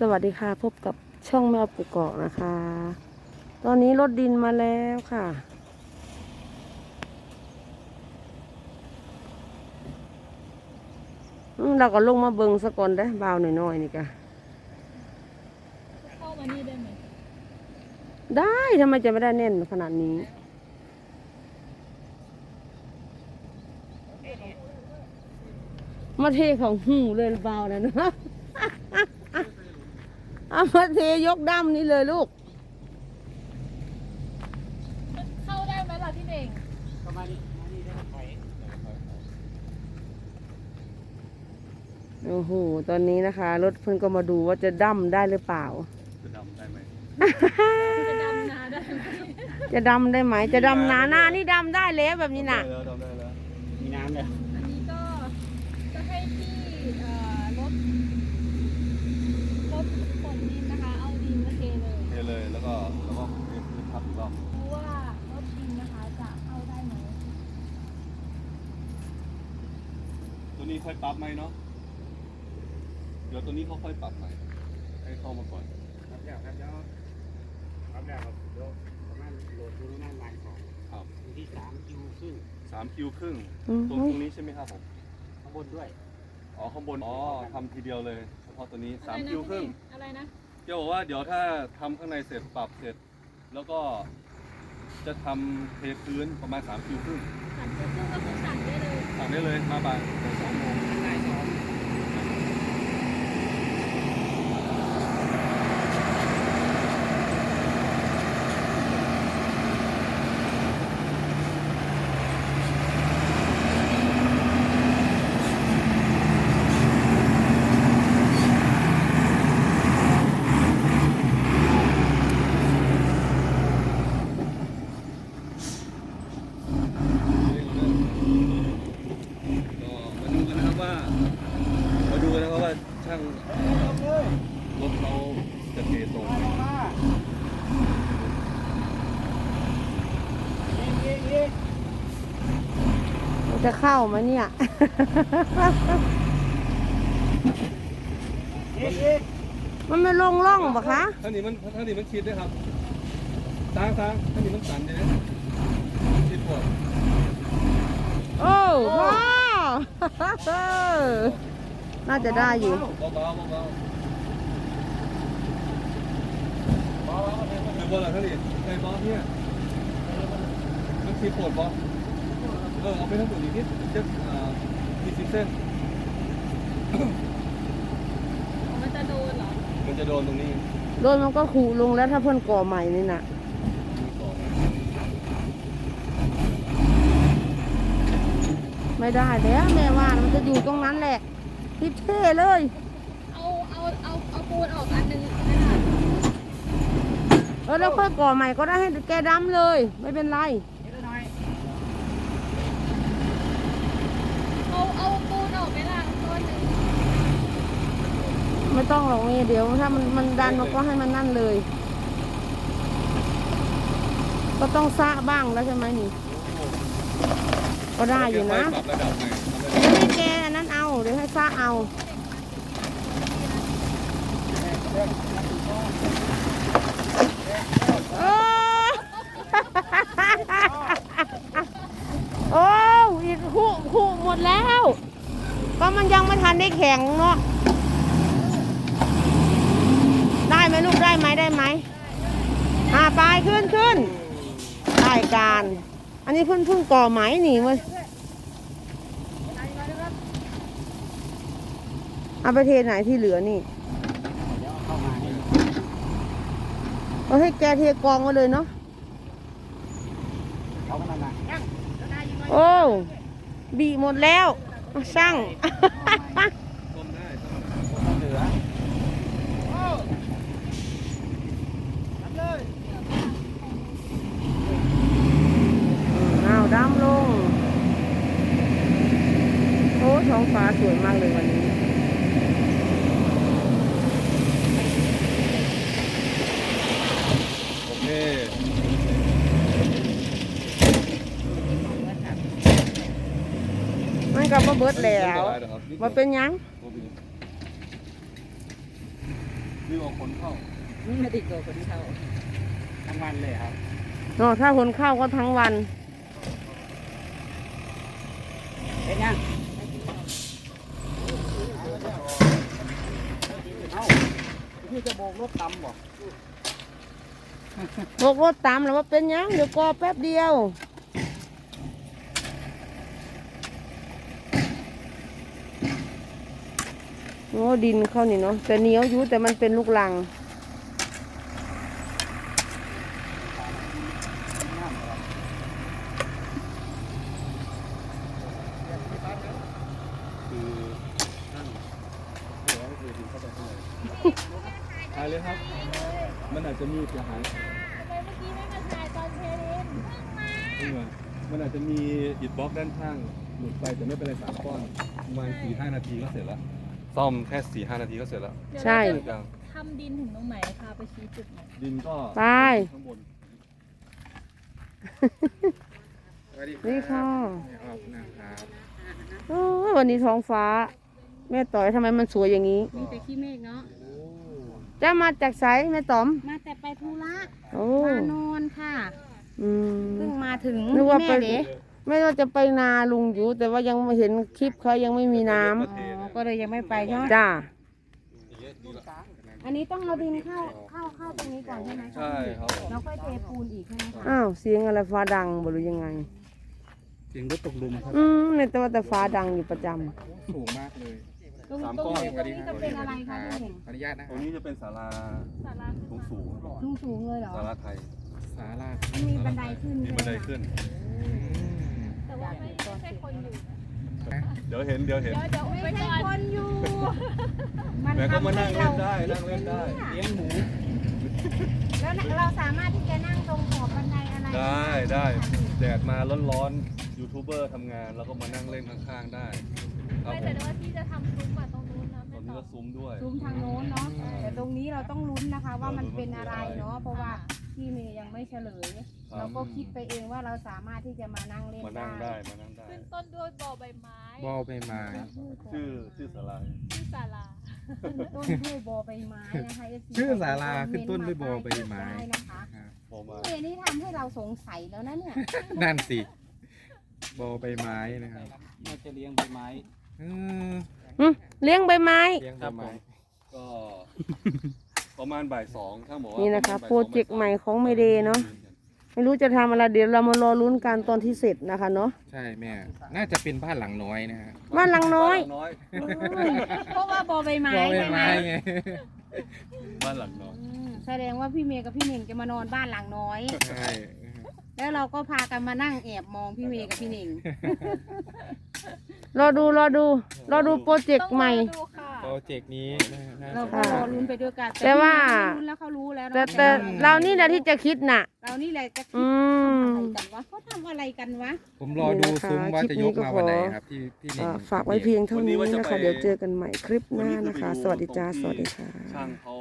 สวัสดีค่ะพบกับช่องแมวปุกเกาะนะคะ ตอนนี้รถดินมาแล้วค่ะอืมเราก็ลงมาเบิงสะก่อนได้อบ่าวหน่อยๆนี่กะเข้ามานี่ได้ไหมได้ทำไมจะไม่ได้แน่นขนาดนี้มาเทของหูเลยเบาแล้วนะ เอามาเทยกด้ำนี่เลยลูกเข้าได้ไหมล่ะพี่เน่งก็มานี่มานี่ได้ไหมถอยโอ้โห ตอนนี้นะคะ รถเพิ่นก็มาดูว่าจะดั้มได้หรือเปล่า จะดำได้ไหมจะดำนาได้ไหมจะดำได้ไหม จะดำนาหน้านี่ดำได้แล้วแบบนี้น่ะ ดำได้แล้วดำได้แล้วมีน้ำเลย อันนี้ก็จะให้พี่เอ่อรถรถขนดินนะคะ เอาดินมาเทเลย เทเลยแล้วก็แล้วก็เทพื้นทับอีกรอบ ดูว่ารถดินนะคะจะเข้าได้ไหม ตัวนี้ค่อยปรับไหมเนาะ เดี๋ยวตัวนี้เขาค่อยปรับใหม่ให้เข้ามาก่อน ครับแล้วครับแล้วครับแล้วครับเดี๋ยวประมาณโหลดดูประมาณบ่ายสองครับวันที่สามคิวครึ่งสามคิวครึ่ง อืมตรงตรงนี้ใช่ไหมครับผม ข้างบนด้วย อ๋อข้างบน อ๋อทำทีเดียวเลยเฉพาะตัวนี้อะสามไรนะคิวครึ่งพี่เน่อะไรนะเดี๋ยวบอกว่าเดี๋ยวถ้าทำข้างในเสร็จปรับเสร็จ แล้วก็จะทำเทพื้นประมาณสามคิวครึ่งสั่นเครื่องก็คือสั่นได้เลย สั่งได้เลยมาบ่ายสองโมง บ่ายสอง ก็มาดูกันนะครับว่ามาดูกันนะครับว่าช่างรถเขาจะเทตรงไหม มัน จะเข้าไหมเนี่ยมันไม่ลงร่องปะคะท่านี้มันท่านี้มันชิดด้วยครับทางทางท่านี้มันสั่นเลยนะชิดปวดโอ้พ่อน่าจะได้อยู่เบาๆเบาๆเบาๆเป็นบอลเหรอท่านี้ในบอลเนี่ยมันชิดปวดบอล เออเอาไปทั้งหมดอีกนิดจะอ่ากี่สิบเส้น มันจะโดนเหรอมันจะโดนตรงนี้โดนมันก็ขูลงแล้วถ้าเพิ่นก่อใหม่นี่น่ะ มีสองไม่ได้แล้วแม่ว่ามันจะอยู่ตรงนั้นแหละพิเท่เลย เอาเอาเอาเอาปูนออกอันหนึงนะคะเออแล้วค่อยก่อใหม่ก็ได้ให้แกดำเลย ไม่เป็นไร นิดหน่อย เอาเอาปูนออกไปล่ะต้นหนึ่ง ไม่ต้องหรอกนี่เดี๋ยวถ้ามันมันดันมันก็ให้มันนั่นเลย ก็ต้องซะบ้างแล้วใช่ไหมนี่ ก็ได้อยู่นะปรับระดับไงทำระดับเดี๋ยวให้แกอันนั้นเอาเดี๋ยวให้ซะเอา โอ้โอ้อีกคู่คู่หมดแล้ว ก็มันยังไม่ทันได้แข็งเนาะ ได้ ไหมได้ไหมได้ไหมอ่าไปขึ้นขึ้นได้การ อันนี้เพิ่งเพิ่งก่อไหมหนีมาเอาไปเทไหนที่เหลือนี่เดี๋ยวเอาให้แกเทกองไว้เลยเนาะโอ้ บีหมดแล้ว ช่าง ต้มได้ ผมเหลือ อ้าวดำลง โอ้ท้องฟ้าสวยมากเลยวันนี้ โอเค มันก็มาเบิดแล้วไม่เป็นไรหรอกครับมาเป็นหยังบ่เป็นไรหรือเอาคนเข้าไม่ติดตัวคนเช่าทั้งวันเลยครับเนาะถ้าคนเข้าก็ทั้งวัน เป็นยังเอ้าพี่จะโบกรถตำบ่โบกรถตามแล้วว่าเป็นหยังเดี๋ยวกอแป๊บเดียว โอ้ดินเข้านี่เนาะแต่เหนียวอยู่แต่มันเป็นลูกลังคือนั่งเดี๋ยวก็คือดินเข้าไปข้างในถ่ายเลยครับ มันอาจจะมีเสียหายทำไมเมื่อกี้ไม่มาถ่ายตอนเทเลนเพิ่งมานี่ไงมันอาจจะมีอิฐบล็อกด้านข้างหลุดไปแต่ไม่เป็นไรสามก้อนประมาณสี่ห้านาทีก็เสร็จแล้ว ซ่อมแค่สี่ห้านาทีก็เสร็จแล้วเดี๋ยวใช่ เราทุกอย่างจะทำดินถึงตรงไหนพาไปชี้จุดหน่อยดินก็ไป ข้างบนนี่ค่ะออกนะครับโอ้ยวันนี้ท้องฟ้า แม่ต่อยทำไมมันสวยอย่างนี้มีแต่ขี้เมฆเนาะ จะมาจากไสแม่ต๋อม มาแต่ไปธุระโอ้มานอนค่ะ อืม เพิ่งมาถึงนึกว่าไป แม่เด็ไม่ว่าจะไปนาลุงอยู่ แต่ว่ายังไม่เห็นคลิปเขายังไม่มีน้ำอ๋อ ก็เลยยังไม่ไปใช่ไหมจ้าอย่างเงี้ยดีละอันนี้ต้องเอาดินเข้าเข้าเข้าตรงนี้ก่อนใช่ไหมใช่ครับผมแล้วค่อยเทปูนอีกใช่ไหมคะอ้าวเสียงอะไรฟ้าดังบ่รู้ยังไง เสียงรถตกหลุมครับอืมในแต่ว่าแต่ฟ้าดังอยู่ประจสูงมากเลยตรงตรงนี้ตรงนี้จะเป็นอะไรคะพี่เห็นขออนุญาตนะตรงนี้จะเป็นศาลาศาลาสูงสูงสูงสูงเลยเหรอศาลาไทยศาลามันมีบันไดขึ้นมีใช่ไหมบันไดคะขึ้น แต่ว่าไม่ไม่ใช่คนอยู่นะ เดี๋ยวเห็นเดี๋ยวเห็น เดี๋ยวเดี๋ยวไม่ไปใช่ก่อนคนอยู่มันแต่ก็มานั่งทำให้เล่นได้นั่งเล่นได้เลี้ยงหมู แล้วเราสามารถที่จะนั่งตรงขอบบันไดอะไรได้ได้แดดมาร้อนๆยูทูบเบอร์ทำงานแล้วก็มานั่งเล่นข้างๆได้ครับไม่ผแต่มว่าที่จะทำซุ้มอะตรงนู้นนะตไม่อนนี้ต่อก็ซุ้มด้วย ซุ้มทางโน้นเนาะแต่ตรงนี้เราต้องลุ้นนะคะ ว่ามันเป็นอะไรเนาะเพราะว่า พี่เมย์ยังไม่เฉลย เราก็คิดไปเองว่าเราสามารถที่จะมานั่งเล่นมานั่งได้มานั่งได้ ขึ้นต้นด้วยบอใบไม้บอใบไม้ชื่อชื่อศาลาที่ศาลาขึ้นต้นด้วยบอใบไม้นะคะ FC ชื่อศาลาขึ้นต้นด้วยบอใบไม้ได้นะคะพอมาเมย์นี่ทำให้เราสงสัยแล้วนะเนี่ยนั่นสิบอใบไม้นะครับน่าจะเลี้ยงใบไม้ เออำหึเลี้ยงใบไม้ เลี้ยงคใบรับผไม้มก็ ประมาณบ่ายสองถ้าหมอว่านี่นะคะปโปรมาณบ่ายสองเจกต์ใหม่ของเมเดเนาะไม่รู้จะทำอะไรเดี๋ยวเรามารอลุ้นกันตอนที่เสร็จนะคะเนาะใช่แม่ น่าจะเป็นบ้านหลังน้อยนะฮะบ้านหลังน้อย บ้านหลังน้อยเพราะว่าบอใบไม้บอใบใช่ไหมไม้ไงบ้านหลังน้อยอืมแสดงว่าพี่เมย์กับพี่เน่งจะมานอนบ้านหลังน้อย ใช่แล้วเราก็พากันมานั่งแอบมองพี่เมย์กับพี่เน่ง รอดูรอดู รอดูโปรเจกต้องต์ใหม่รอดูค่ะโปรเจกต์นี้นะฮะน่าเราจะก็รอลุ้นไปด้วยกันแต่ว่าพี่เมย์ไม่ลุ้นแล้วเขารู้แล้วเนอะแต่แต่เรานี่แหละที่จะคิดน่ะ เรานี่แหละจะคิอืดมอะไรกันวะเขาทำอะไรกันวะ ผมรอดูซุ้มว่าจะยกมาวันไหนครับที่พี่หนิอ่างฝากไว้เพียงเท่านี้นะคะ เดี๋ยวเจอกันใหม่คลิปหวันน้านี้คือนะคะไปสวัสดีจ้าตรงที่สวัสดีค่ะ ช่างเขา